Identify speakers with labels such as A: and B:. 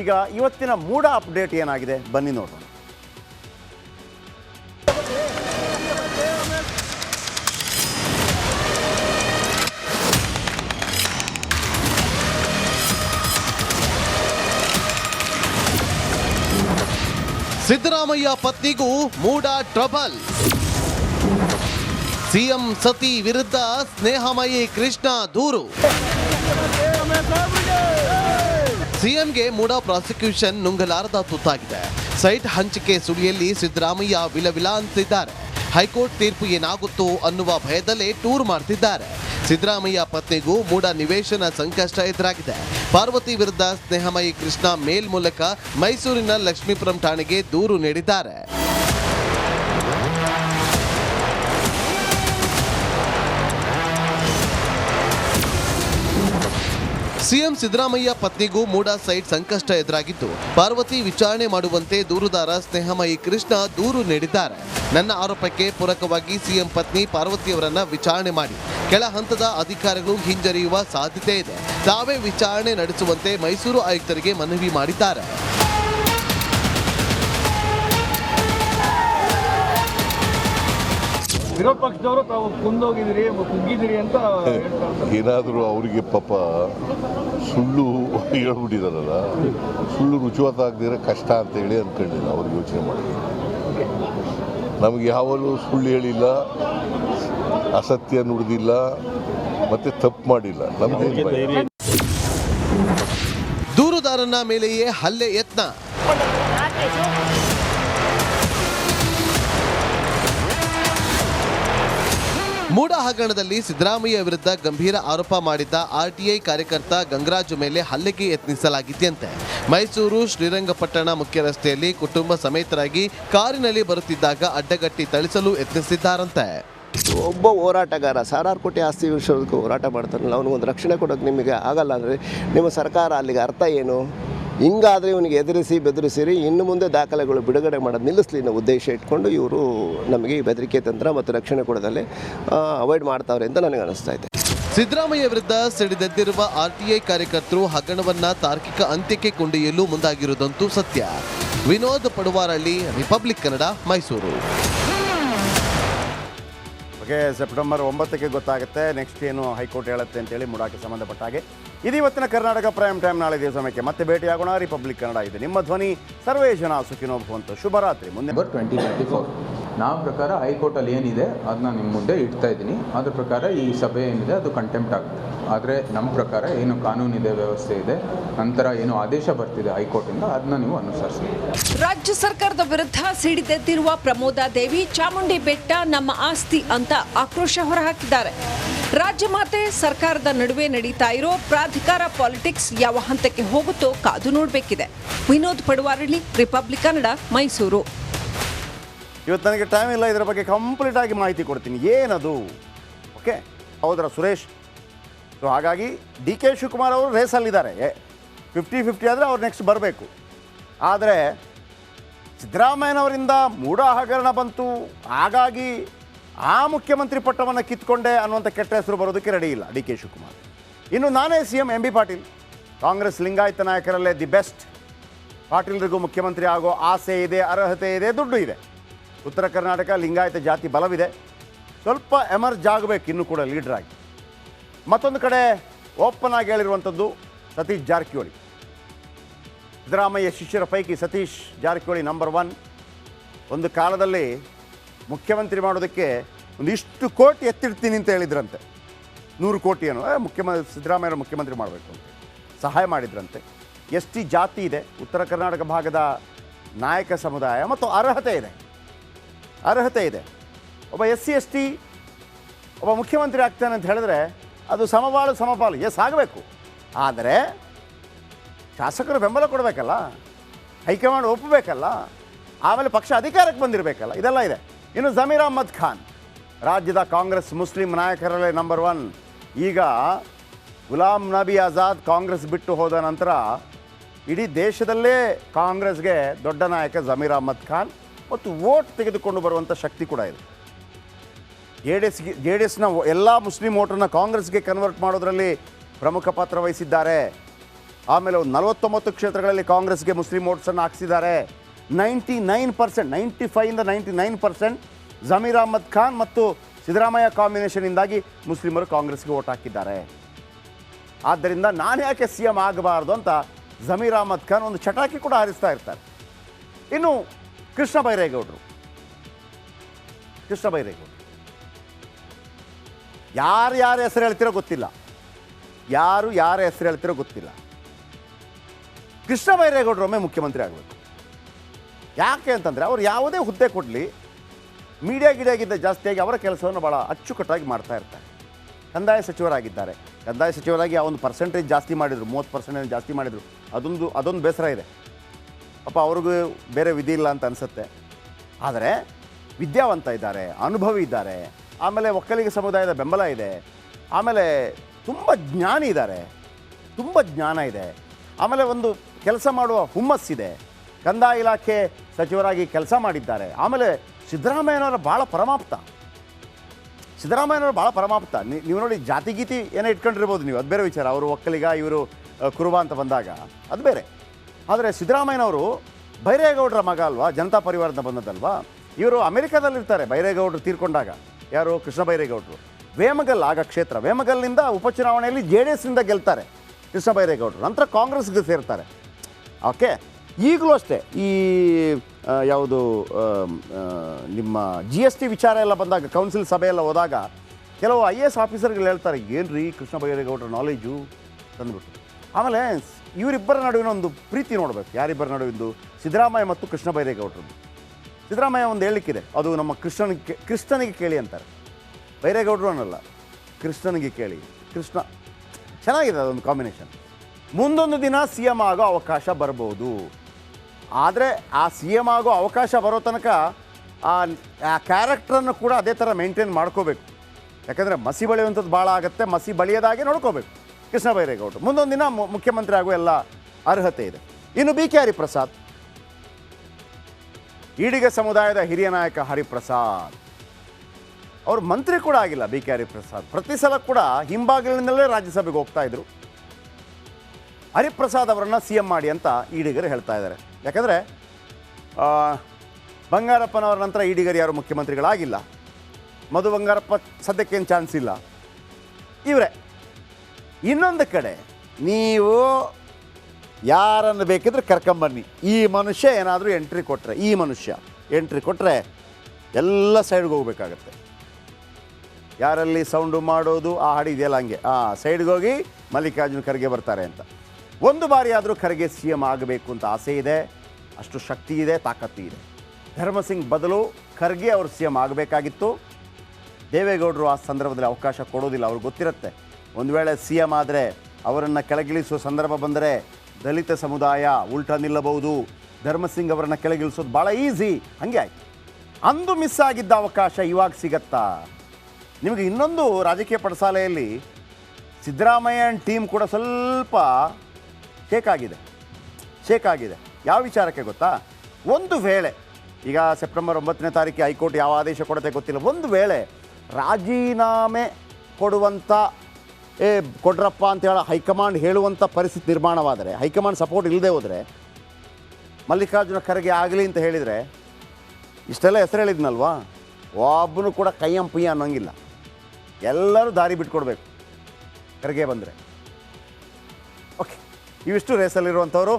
A: ಈಗ ಇವತ್ತಿನ ಮೂಡ ಅಪ್ಡೇಟ್ ಏನಾಗಿದೆ? ಬನ್ನಿ ನೋಡೋಣ.
B: ಸಿದ್ದರಾಮಯ್ಯ ಪತ್ನಿಗೂ ಮೂಡ ಟ್ರಬಲ್. ಸಿಎಂ ಸತಿ ವಿರುದ್ಧ ಸ್ನೇಹಮಯಿ ಕೃಷ್ಣ ದೂರು. ಸಿಎಂಗೆ ಮೂಡ ಪ್ರಾಸಿಕ್ಯೂಷನ್ ನುಂಗಲಾರದ ತುತ್ತಾಗಿದೆ. ಸೈಟ್ ಹಂಚಿಕೆ ಸುಳಿಯಲ್ಲಿ ಸಿದ್ದರಾಮಯ್ಯ ವಿಲವಿಲ ಅಂತಿದ್ದಾರೆ. ಹೈಕೋರ್ಟ್ ತೀರ್ಪು ಏನಾಗುತ್ತೋ ಅನ್ನುವ ಭಯದಲ್ಲೇ ಟೂರ್ ಮಾಡ್ತಿದ್ದಾರೆ. ಸಿದ್ದರಾಮಯ್ಯ ಪತ್ನಿಗೂ ಮೂಡ ನಿವೇಶನ ಸಂಕಷ್ಟ ಎದುರಾಗಿದೆ. ಪಾರ್ವತಿ ವಿರುದ್ಧ ಸ್ನೇಹಮಯಿ ಕೃಷ್ಣ ಮೇಲ್ ಮೂಲಕ ಮೈಸೂರಿನ ಲಕ್ಷ್ಮೀಪುರಂ ಠಾಣೆಗೆ ದೂರು ನೀಡಿದ್ದಾರೆ. ಸಿಎಂ ಸಿದ್ದರಾಮಯ್ಯ ಪತ್ನಿಗೂ ಮೂಡ ಸೈಟ್ ಸಂಕಷ್ಟ ಎದುರಾಗಿದ್ದು, ಪಾರ್ವತಿ ವಿಚಾರಣೆ ಮಾಡುವಂತೆ ದೂರುದಾರ ಸ್ನೇಹಮಯಿ ಕೃಷ್ಣ ದೂರು ನೀಡಿದ್ದಾರೆ. ನನ್ನ ಆರೋಪಕ್ಕೆ ಪೂರಕವಾಗಿ ಸಿಎಂ ಪತ್ನಿ ಪಾರ್ವತಿಯವರನ್ನ ವಿಚಾರಣೆ ಮಾಡಿ, ಕೆಳ ಹಂತದ ಅಧಿಕಾರಿಗಳು ಹಿಂಜರಿಯುವ ಸಾಧ್ಯತೆ ಇದೆ. ತಾವೇ ವಿಚಾರಣೆ ನಡೆಸುವಂತೆ ಮೈಸೂರು ಆಯುಕ್ತರಿಗೆ ಮನವಿ ಮಾಡಿದ್ದಾರೆ.
C: ವಿರೋಧ ಪಕ್ಷದವರು ತಾವು ಕುಂದೋಗಿದ್ದೀರಿ ಕುಗ್ಗಿದ್ದೀರಿ ಅಂತ ಹೇಳ್ತಾರೆ
D: ಏನಾದರೂ ಅವರಿಗೆ ಪಾಪ ಸುಳ್ಳು ಹೇಳ್ಬಿಟ್ಟಿದಾರಲ್ಲ ಸುಳ್ಳು ರುಜುವಾತಾಗದಿರೋ ಕಷ್ಟ ಅಂತ ಹೇಳಿ ಅಂದ್ಕೊಂಡಿಲ್ಲ ಅವ್ರಿಗೆ ಯೋಚನೆ ಮಾಡಿ. ನಮಗೆ ಯಾವಾಗಲೂ ಸುಳ್ಳು ಹೇಳಿಲ್ಲ ಅಸತ್ಯ ನುಡಿದಿಲ್ಲ ಮತ್ತೆ ತಪ್ಪು ಮಾಡಿಲ್ಲ. ನಮ್ಗೆ
B: ದೂರುದಾರನ ಮೇಲೆಯೇ ಹಲ್ಲೆ ಯತ್ನ. ಮೂಡ ಹಗರಣದಲ್ಲಿ ಸಿದ್ದರಾಮಯ್ಯ ವಿರುದ್ಧ ಗಂಭೀರ ಆರೋಪ ಮಾಡಿದ್ದ ಆರ್ಟಿಐ ಕಾರ್ಯಕರ್ತ ಗಂಗರಾಜು ಮೇಲೆ ಹಲ್ಲೆಗೆ ಯತ್ನಿಸಲಾಗಿದೆಯಂತೆ ಮೈಸೂರು ಶ್ರೀರಂಗಪಟ್ಟಣ ಮುಖ್ಯ ರಸ್ತೆಯಲ್ಲಿ ಕುಟುಂಬ ಸಮೇತರಾಗಿ ಕಾರಿನಲ್ಲಿ ಬರುತ್ತಿದ್ದಾಗ ಅಡ್ಡಗಟ್ಟಿ ಥಳಿಸಲು ಯತ್ನಿಸಿದ್ದಾರಂತೆ.
E: ಒಬ್ಬ ಹೋರಾಟಗಾರ, ಸಾವಿರಾರು ಕೋಟಿ ಆಸ್ತಿ ವಿಷಯಕ್ಕೂ ಹೋರಾಟ ಮಾಡ್ತಾನಲ್ಲ, ಅವನಿಗೊಂದು ರಕ್ಷಣೆ ಕೊಡೋಕೆ ನಿಮಗೆ ಆಗಲ್ಲ ಅಂದರೆ ನಿಮ್ಮ ಸರ್ಕಾರ ಅಲ್ಲಿಗೆ ಅರ್ಥ ಏನು? ಹಿಂಗಾದರೆ ಇವನಿಗೆ ಎದುರಿಸಿ ಬೆದರಿಸಿರಿ, ಇನ್ನು ಮುಂದೆ ದಾಖಲೆಗಳು ಬಿಡುಗಡೆ ಮಾಡೋದು ನಿಲ್ಲಿಸಲಿ ಅನ್ನೋ ಉದ್ದೇಶ ಇಟ್ಕೊಂಡು ಇವರು ನಮಗೆ ಈ ಬೆದರಿಕೆ ತಂತ್ರ ಮತ್ತು ರಕ್ಷಣೆ ಕೊಡೋದಲ್ಲಿ ಅವಾಯ್ಡ್ ಮಾಡ್ತಾವ್ರೆ ಅಂತ ನನಗೆ ಅನಿಸ್ತಾ ಇದೆ.
B: ಸಿದ್ದರಾಮಯ್ಯ ವಿರುದ್ಧ ಸಿಡಿದೆದ್ದಿರುವ ಆರ್ಟಿಐ ಕಾರ್ಯಕರ್ತರು ಹಗರಣವನ್ನ ತಾರ್ಕಿಕ ಅಂತ್ಯಕ್ಕೆ ಕೊಂಡೊಯ್ಯಲು ಮುಂದಾಗಿರುವುದಂತೂ ಸತ್ಯ. Vinod Paduvaralli republic Kannada, Mysuru.
A: Okay September ಒಂಬತ್ತಕ್ಕೆ ಗೊತ್ತಾಗುತ್ತೆ. ನೆಕ್ಸ್ಟ್ ಏನು ಹೈಕೋರ್ಟ್ ಹೇಳುತ್ತೆ ಅಂತೇಳಿ ಮುಡಾಕ್ಕೆ ಸಂಬಂಧಪಟ್ಟ ಹಾಗೆ. ಇದು ಇವತ್ತಿನ ಕರ್ನಾಟಕ ಪ್ರೈಮ್ ಟೈಮ್ ನಾಳೆ ದಿವಸ ಸಮಯಕ್ಕೆ ಮತ್ತೆ ಭೇಟಿಯಾಗೋಣ. ರಿಪಬ್ಲಿಕ್ ಕನ್ನಡ ಇದೆ. ನಿಮ್ಮ ಧ್ವನಿ ಸರ್ವೇ ಜನ ಸುಖಿನೋ ಶುಭರಾತ್ರಿ. ಮುಂದೆ
F: ನಾವು ಪ್ರಕಾರ ಹೈಕೋರ್ಟಲ್ಲಿ ಏನಿದೆ ಅದನ್ನ ನಿಮ್ಮ ಮುಂದೆ ಇಡ್ತಾ ಇದ್ದೀನಿ. ಅದ್ರ ಪ್ರಕಾರ ಈ ಸಭೆ ಏನಿದೆ, ಅದು ಕಂಟೆಂಪ್ಟ್ ಆಗುತ್ತೆ. ಆದರೆ ನಮ್ಮ ಪ್ರಕಾರ ಏನು ಕಾನೂನಿದೆ, ವ್ಯವಸ್ಥೆ ಇದೆ, ನಂತರ ಏನು ಆದೇಶ ಬರ್ತಿದೆ ಹೈಕೋರ್ಟಿಂದ ಅದನ್ನ ನೀವು ಅನುಸರಿಸಿ
G: ರಾಜ್ಯ ಸರ್ಕಾರದ ವಿರುದ್ಧ ಸಿಡಿದೆದ್ದಿರುವ ಪ್ರಮೋದಾ ದೇವಿ, ಚಾಮುಂಡಿ ಬೆಟ್ಟ ನಮ್ಮ ಆಸ್ತಿ ಅಂತ ಆಕ್ರೋಶ ಹೊರಹಾಕಿದ್ದಾರೆ. ರಾಜ್ಯ ಮಾತೆ ಸರ್ಕಾರದ ನಡುವೆ ನಡೀತಾ ಇರೋ ಪ್ರಾಧಿಕಾರ ಪಾಲಿಟಿಕ್ಸ್ ಯಾವ ಹಂತಕ್ಕೆ ಹೋಗುತ್ತೋ ಕಾದು ನೋಡಬೇಕಿದೆ. ವಿನೋದ್ ಪಡುವಾರಳ್ಳಿ, ರಿಪಬ್ಲಿಕ್ ಕನ್ನಡ, ಮೈಸೂರು.
A: ಇವತ್ತು ನನಗೆ ಟೈಮ್ ಇಲ್ಲ, ಇದರ ಬಗ್ಗೆ ಕಂಪ್ಲೀಟ್ ಆಗಿ ಮಾಹಿತಿ ಕೊಡ್ತೀನಿ. ಏನದು? ಓಕೆ ಹೌದ್ರ ಸುರೇಶ್? ಸೊ ಹಾಗಾಗಿ ಡಿ ಕೆ ಶಿವಕುಮಾರ್ ಅವರು ರೇಸಲ್ಲಿದ್ದಾರೆ ಫಿಫ್ಟಿ ಫಿಫ್ಟಿ ಆದರೆ ಅವ್ರು ನೆಕ್ಸ್ಟ್ ಬರಬೇಕು. ಆದರೆ ಸಿದ್ದರಾಮಯ್ಯನವರಿಂದ ಮೂಢ ಹಗರಣ ಬಂತು. ಹಾಗಾಗಿ ಆ ಮುಖ್ಯಮಂತ್ರಿ ಪಟ್ಟವನ್ನು ಕಿತ್ಕೊಂಡೆ ಅನ್ನುವಂಥ ಕೆಟ್ಟ ಹೆಸರು ಬರೋದಕ್ಕೆ ರೆಡಿ ಇಲ್ಲ ಡಿ ಕೆ ಶಿವಕುಮಾರ್. ಇನ್ನು ನಾನೇ C M M B Patil. Congress Lingayat ನಾಯಕರಲ್ಲೇ the best ಪಾಟೀಲ್ರಿಗೂ ಮುಖ್ಯಮಂತ್ರಿ ಆಗೋ ಆಸೆ ಇದೆ, ಅರ್ಹತೆ ಇದೆ, ದುಡ್ಡು ಇದೆ. ಉತ್ತರ ಕರ್ನಾಟಕ ಲಿಂಗಾಯತ ಜಾತಿ ಬಲವಿದೆ. ಸ್ವಲ್ಪ ಎಮರ್ಜ್ ಆಗಬೇಕು ಇನ್ನೂ ಕೂಡ ಲೀಡರ್ ಆಗಿ. ಮತ್ತೊಂದು ಕಡೆ ಓಪನ್ ಆಗಿ ಹೇಳಿರುವಂಥದ್ದು ಸತೀಶ್ ಜಾರಕಿಹೊಳಿ. ಸಿದ್ದರಾಮಯ್ಯ ಶಿಷ್ಯರ ಪೈಕಿ ಸತೀಶ್ ಜಾರಕಿಹೊಳಿ ನಂಬರ್ ಒನ್ ಒಂದು ಕಾಲದಲ್ಲಿ ಮುಖ್ಯಮಂತ್ರಿ ಮಾಡೋದಕ್ಕೆ ಒಂದಿಷ್ಟು ಕೋಟಿ ಎತ್ತಿಡ್ತೀನಿ ಅಂತ ಹೇಳಿದ್ರಂತೆ. ನೂರು ಕೋಟಿ ಏನು ಮುಖ್ಯಮಂತ್ರಿ ಸಿದ್ದರಾಮಯ್ಯರು ಮುಖ್ಯಮಂತ್ರಿ ಮಾಡಬೇಕು ಅಂತ. ಸಹಾಯ ಮಾಡಿದ್ರಂತೆ. ಎಸ್ ಟಿ ಜಾತಿ ಇದೆ, ಉತ್ತರ ಕರ್ನಾಟಕ ಭಾಗದ ನಾಯಕ ಸಮುದಾಯ ಮತ್ತು ಅರ್ಹತೆ ಇದೆ. ಅರ್ಹತೆ ಇದೆ. ಒಬ್ಬ ಎಸ್ ಸಿ ಎಸ್ ಟಿ ಒಬ್ಬ ಮುಖ್ಯಮಂತ್ರಿ ಆಗ್ತಾನೆ ಅಂತ ಹೇಳಿದ್ರೆ ಅದು ಸಮಪಾಲು ಸಮಪಾಲು. ಎಸ್ ಆಗಬೇಕು. ಆದರೆ ಶಾಸಕರು ಬೆಂಬಲ ಕೊಡಬೇಕಲ್ಲ? ಹೈಕಮಾಂಡ್ ಒಪ್ಪಬೇಕಲ್ಲ? ಆಮೇಲೆ ಪಕ್ಷ ಅಧಿಕಾರಕ್ಕೆ ಬಂದಿರಬೇಕಲ್ಲ? ಇದೆಲ್ಲ ಇದೆ. ಇನ್ನು ಜಮೀರ್ ಅಹ್ಮದ್ ಖಾನ್, ರಾಜ್ಯದ ಕಾಂಗ್ರೆಸ್ ಮುಸ್ಲಿಂ ನಾಯಕರಲ್ಲೇ ನಂಬರ್ ಒನ್ ಈಗ ಗುಲಾಂ ನಬಿ ಆಜಾದ್ ಕಾಂಗ್ರೆಸ್ ಬಿಟ್ಟು ಹೋದ ನಂತರ ಇಡೀ ದೇಶದಲ್ಲೇ ಕಾಂಗ್ರೆಸ್ಗೆ ದೊಡ್ಡ ನಾಯಕ ಜಮೀರ್ ಅಹ್ಮದ್ ಖಾನ್. ಮತ್ತು ವೋಟ್ ತೆಗೆದುಕೊಂಡು ಬರುವಂಥ ಶಕ್ತಿ ಕೂಡ ಇದೆ. ಜೆ ಡಿ ಎಸ್ಗೆ ಜೆ ಡಿ ಎಸ್ನ ಎಲ್ಲ ಮುಸ್ಲಿಂ ವೋಟರ್ನ ಕಾಂಗ್ರೆಸ್ಗೆ ಕನ್ವರ್ಟ್ ಮಾಡೋದರಲ್ಲಿ ಪ್ರಮುಖ ಪಾತ್ರ ವಹಿಸಿದ್ದಾರೆ. ಆಮೇಲೆ ಒಂದು ನಲವತ್ತೊಂಬತ್ತು ಕ್ಷೇತ್ರಗಳಲ್ಲಿ ಕಾಂಗ್ರೆಸ್ಗೆ ಮುಸ್ಲಿಂ ವೋಟ್ಸನ್ನು ಹಾಕ್ಸಿದ್ದಾರೆ. Ninety nine percent, ninety ಫೈಯಿಂದ ninety nine percent Zameer Ahmed Khan ಮತ್ತು ಸಿದ್ದರಾಮಯ್ಯ ಕಾಂಬಿನೇಷನಿಂದಾಗಿ ಮುಸ್ಲಿಮರು ಕಾಂಗ್ರೆಸ್ಗೆ ವೋಟ್ ಹಾಕಿದ್ದಾರೆ. ಆದ್ದರಿಂದ ನಾನು ಯಾಕೆ ಸಿ ಎಂ ಆಗಬಾರ್ದು ಅಂತ ಜಮೀರ್ ಅಹಮದ್ ಖಾನ್ ಒಂದು ಚಟಾಕಿ ಕೂಡ ಹಾರಿಸ್ತಾ ಇರ್ತಾರೆ. ಇನ್ನು ಕೃಷ್ಣ ಬೈರೇಗೌಡರು. ಕೃಷ್ಣ ಬೈರೇಗೌಡರು. ಯಾರು ಯಾರ ಹೆಸರು ಹೇಳ್ತಿರೋ ಗೊತ್ತಿಲ್ಲ. ಯಾರು ಯಾರ ಹೆಸರು ಹೇಳ್ತಿರೋ ಗೊತ್ತಿಲ್ಲ. ಕೃಷ್ಣ ಬೈರೇಗೌಡರು ಒಮ್ಮೆ ಮುಖ್ಯಮಂತ್ರಿ ಆಗಬೇಕು. ಯಾಕೆ ಅಂತಂದರೆ ಅವ್ರು ಯಾವುದೇ ಹುದ್ದೆ ಕೊಡಲಿ, ಮೀಡಿಯಾ ಗಿಡಿಯಾಗಿದ್ದ ಜಾಸ್ತಿಯಾಗಿ ಅವರ ಕೆಲಸವನ್ನು ಭಾಳ ಅಚ್ಚುಕಟ್ಟಾಗಿ ಮಾಡ್ತಾ ಇರ್ತಾರೆ. ಕಂದಾಯ ಸಚಿವರಾಗಿದ್ದಾರೆ. ಕಂದಾಯ ಸಚಿವರಾಗಿ ಆ ಒಂದು ಪರ್ಸೆಂಟೇಜ್ ಜಾಸ್ತಿ ಮಾಡಿದರು, ಮೂವತ್ತು ಪರ್ಸೆಂಟೇಜ್ ಜಾಸ್ತಿ ಮಾಡಿದರು. ಅದೊಂದು ಅದೊಂದು ಬೇಸರ ಇದೆ. ಪಾಪ ಅವ್ರಿಗೂ ಬೇರೆ ವಿಧಿ ಇಲ್ಲ ಅಂತ ಅನಿಸುತ್ತೆ. ಆದರೆ ವಿದ್ಯಾವಂತ ಇದ್ದಾರೆ, ಅನುಭವಿ ಇದ್ದಾರೆ, ಆಮೇಲೆ ಒಕ್ಕಲಿಗ ಸಮುದಾಯದ ಬೆಂಬಲ ಇದೆ, ಆಮೇಲೆ ತುಂಬ ಜ್ಞಾನಿ ಇದ್ದಾರೆ, ತುಂಬ ಜ್ಞಾನ ಇದೆ, ಆಮೇಲೆ ಒಂದು ಕೆಲಸ ಮಾಡುವ ಹುಮ್ಮಸ್ಸಿದೆ ಕಂದಾಯ ಇಲಾಖೆ ಸಚಿವರಾಗಿ ಕೆಲಸ ಮಾಡಿದ್ದಾರೆ. ಆಮೇಲೆ ಸಿದ್ದರಾಮಯ್ಯನವರ ಭಾಳ ಪರಮಾಪ್ತ. ಸಿದ್ದರಾಮಯ್ಯನವರು ಭಾಳ ಪರಮಾಪ್ತ. ನೀವು ನೋಡಿ ಜಾತಿ ಗೀತಿ ಏನೋ ಇಟ್ಕೊಂಡಿರ್ಬೋದು ನೀವು. ಅದು ಬೇರೆ ವಿಚಾರ. ಅವರು ಒಕ್ಕಲಿಗ, ಇವರು ಕುರುಬ ಅಂತ ಬಂದಾಗ. ಅದು ಬೇರೆ. ಆದರೆ ಸಿದ್ದರಾಮಯ್ಯನವರು ಬೈರೇಗೌಡರ ಮಗ ಅಲ್ವಾ? ಜನತಾ ಪರಿವಾರದಿಂದ ಬಂದದ್ದಲ್ವಾ? ಇವರು ಅಮೆರಿಕದಲ್ಲಿರ್ತಾರೆ, ಬೈರೇಗೌಡರು ತೀರ್ಕೊಂಡಾಗ. ಯಾರು? ಕೃಷ್ಣ ಬೈರೇಗೌಡರು. ವೇಮಗಲ್ ಆಗ ಕ್ಷೇತ್ರ. ವೇಮಗಲ್ನಿಂದ ಉಪಚುನಾವಣೆಯಲ್ಲಿ ಜೆ ಡಿ ಎಸ್ನಿಂದ ಗೆಲ್ತಾರೆ ಕೃಷ್ಣ ಬೈರೇಗೌಡರು. ನಂತರ ಕಾಂಗ್ರೆಸ್ಗೆ ಸೇರ್ತಾರೆ. ಓಕೆ, ಈಗಲೂ ಅಷ್ಟೇ ಈ ಯಾವುದು ನಿಮ್ಮ ಜಿ ಎಸ್ ಟಿ ವಿಚಾರ ಎಲ್ಲ ಬಂದಾಗ, ಕೌನ್ಸಿಲ್ ಸಭೆ ಎಲ್ಲ ಹೋದಾಗ ಕೆಲವು ಐ ಎ ಎಸ್ ಆಫೀಸರ್ಗಳು ಹೇಳ್ತಾರೆ ಏನು ರೀ ಕೃಷ್ಣ ಬೈರೇಗೌಡರ ನಾಲೆಜು ತಂದುಬಿಟ್ಟು? ಆಮೇಲೆ ಇವರಿಬ್ಬರ ನಡುವಿನ ಒಂದು ಪ್ರೀತಿ ನೋಡಬೇಕು. ಯಾರಿಬ್ಬರ ನಡುವಿಂದು ಸಿದ್ದರಾಮಯ್ಯ ಮತ್ತು ಕೃಷ್ಣ ಬೈರೇಗೌಡರದ್ದು. ಸಿದ್ದರಾಮಯ್ಯ ಒಂದು ಹೇಳಿಕ್ಕಿದೆ ಅದು ನಮ್ಮ ಕೃಷ್ಣನಿಗೆ ಕೃಷ್ಣನಿಗೆ ಕೇಳಿ ಅಂತಾರೆ. ಬೈರೇಗೌಡರು ಅನ್ನಲ್ಲ, ಕೃಷ್ಣನಿಗೆ ಕೇಳಿ. ಕೃಷ್ಣ, ಚೆನ್ನಾಗಿದೆ ಅದೊಂದು ಕಾಂಬಿನೇಷನ್ ಮುಂದೊಂದು ದಿನ ಸಿ ಎಂ ಆಗೋ ಅವಕಾಶ ಬರ್ಬೋದು. ಆದರೆ ಆ ಸಿ ಎಂ ಆಗೋ ಅವಕಾಶ ಬರೋ ತನಕ ಆ ಕ್ಯಾರೆಕ್ಟ್ರನ್ನು ಕೂಡ ಅದೇ ಥರ ಮೇಂಟೈನ್ ಮಾಡ್ಕೋಬೇಕು. ಯಾಕಂದರೆ ಮಸಿ ಬಳಿಯುವಂಥದ್ದು ಭಾಳ ಆಗುತ್ತೆ, ಮಸಿ ಬಳಿಯೋದಾಗೆ ನೋಡ್ಕೋಬೇಕು. ಕೃಷ್ಣ ಬೈರೇಗೌಡರು. ಮುಂದೊಂದು ದಿನ ಮುಖ್ಯಮಂತ್ರಿ ಆಗುವ ಎಲ್ಲ ಅರ್ಹತೆ ಇದೆ. ಇನ್ನು ಬಿ ಕೆ ಹರಿಪ್ರಸಾದ್. ಈಡಿಗ ಸಮುದಾಯದ ಹಿರಿಯ ನಾಯಕ ಹರಿಪ್ರಸಾದ್. ಅವರು ಮಂತ್ರಿ ಕೂಡ ಆಗಿಲ್ಲ ಬಿ ಕೆ ಹರಿಪ್ರಸಾದ್. ಪ್ರತಿ ಸಲ ಕೂಡ ಹಿಂಬಾಗಿಲಿನಿಂದಲೇ ರಾಜ್ಯಸಭೆಗೆ ಹೋಗ್ತಾ ಇದ್ರು. ಹರಿಪ್ರಸಾದ್ ಅವರನ್ನು ಸಿ ಎಂ ಮಾಡಿ ಅಂತ ಈಡಿಗರು ಹೇಳ್ತಾ ಇದ್ದಾರೆ. ಯಾಕಂದರೆ ಬಂಗಾರಪ್ಪನವರ ನಂತರ ಈಡಿಗರು ಯಾರು ಮುಖ್ಯಮಂತ್ರಿಗಳಾಗಿಲ್ಲ. ಮಧು ಬಂಗಾರಪ್ಪ ಸದ್ಯಕ್ಕೇನು ಚಾನ್ಸ್ ಇಲ್ಲ. ಇವರೇ. ಇನ್ನೊಂದು ಕಡೆ ನೀವು ಯಾರನ್ನು ಬೇಕಿದ್ರೆ ಕರ್ಕೊಂಬನ್ನಿ. ಈ ಮನುಷ್ಯ ಏನಾದರೂ ಎಂಟ್ರಿ ಕೊಟ್ಟರೆ ಈ ಮನುಷ್ಯ ಎಂಟ್ರಿ ಕೊಟ್ಟರೆ ಎಲ್ಲ ಸೈಡ್ಗೆ ಹೋಗ್ಬೇಕಾಗತ್ತೆ. ಯಾರಲ್ಲಿ ಸೌಂಡು ಮಾಡೋದು, ಆ ಹಾಡು ಇದೆಯಲ್ಲ ಹಂಗೆ. ಆ ಸೈಡ್ಗೆ ಹೋಗಿ ಮಲ್ಲಿಕಾರ್ಜುನ ಖರ್ಗೆ ಬರ್ತಾರೆ ಅಂತ. ಒಂದು ಬಾರಿ ಆದರೂ ಖರ್ಗೆ ಸಿ ಎಂ ಆಗಬೇಕು ಅಂತ ಆಸೆ ಇದೆ. ಅಷ್ಟು ಶಕ್ತಿ ಇದೆ, ತಾಕತ್ತು ಇದೆ. ಧರ್ಮಸಿಂಗ್ ಬದಲು ಖರ್ಗೆ ಅವರು ಸಿ ಎಂ ಆಗಬೇಕಾಗಿತ್ತು. ದೇವೇಗೌಡರು ಆ ಸಂದರ್ಭದಲ್ಲಿ ಅವಕಾಶ ಕೊಡೋದಿಲ್ಲ, ಅವ್ರಿಗೆ ಗೊತ್ತಿರುತ್ತೆ. ಒಂದು ವೇಳೆ ಸಿ ಎಂ ಆದರೆ ಅವರನ್ನು ಕೆಳಗಿಳಿಸುವ ಸಂದರ್ಭ ಬಂದರೆ ದಲಿತ ಸಮುದಾಯ ಉಲ್ಟಾ ನಿಲ್ಲಬಹುದು. ಧರ್ಮಸಿಂಗ್ ಅವರನ್ನು ಕೆಳಗಿಳಿಸೋದು ಭಾಳ ಈಸಿ. ಹಾಗೆ ಆಯ್ತು. ಅಂದು ಮಿಸ್ ಆಗಿದ್ದ ಅವಕಾಶ ಇವಾಗ ಸಿಗತ್ತಾ? ನಿಮಗೆ ಇನ್ನೊಂದು ರಾಜಕೀಯ ಪಡಸಾಲೆಯಲ್ಲಿ ಸಿದ್ದರಾಮಯ್ಯ ಟೀಮ್ ಕೂಡ ಸ್ವಲ್ಪ ಶೇಕ್ ಆಗಿದೆ. ಶೇಕ್ ಆಗಿದೆ. ಯಾವ ವಿಚಾರಕ್ಕೆ ಗೊತ್ತಾ? ಒಂದು ವೇಳೆ, ಈಗ ಸೆಪ್ಟೆಂಬರ್ ಒಂಬತ್ತನೇ ತಾರೀಕಿಗೆ ಹೈಕೋರ್ಟ್ ಯಾವ ಆದೇಶ ಕೊಡುತ್ತೆ ಗೊತ್ತಿಲ್ಲ. ಒಂದು ವೇಳೆ ರಾಜೀನಾಮೆ ಕೊಡುವಂಥ ಏ, ಕೊಡ್ರಪ್ಪ ಅಂತ ಹೇಳ ಹೈಕಮಾಂಡ್ ಹೇಳುವಂಥ ಪರಿಸ್ಥಿತಿ ನಿರ್ಮಾಣವಾದರೆ, ಹೈಕಮಾಂಡ್ ಸಪೋರ್ಟ್ ಇಲ್ಲದೆ ಹೋದರೆ, ಮಲ್ಲಿಕಾರ್ಜುನ ಖರ್ಗೆ ಆಗಲಿ ಅಂತ ಹೇಳಿದರೆ, ಇಷ್ಟೆಲ್ಲ ಹೆಸರು ಹೇಳಿದ್ನಲ್ವಾ? ಒಬ್ಬನು ಕೂಡ ಕೈಯಂ ಪುಯ್ಯ ಅನ್ನೋಂಗಿಲ್ಲ. ಎಲ್ಲರೂ ದಾರಿ ಬಿಟ್ಕೊಡ್ಬೇಕು ಖರ್ಗೆ ಬಂದರೆ. ಓಕೆ ಇವಿಷ್ಟು ರೇಸಲ್ಲಿರುವಂಥವ್ರು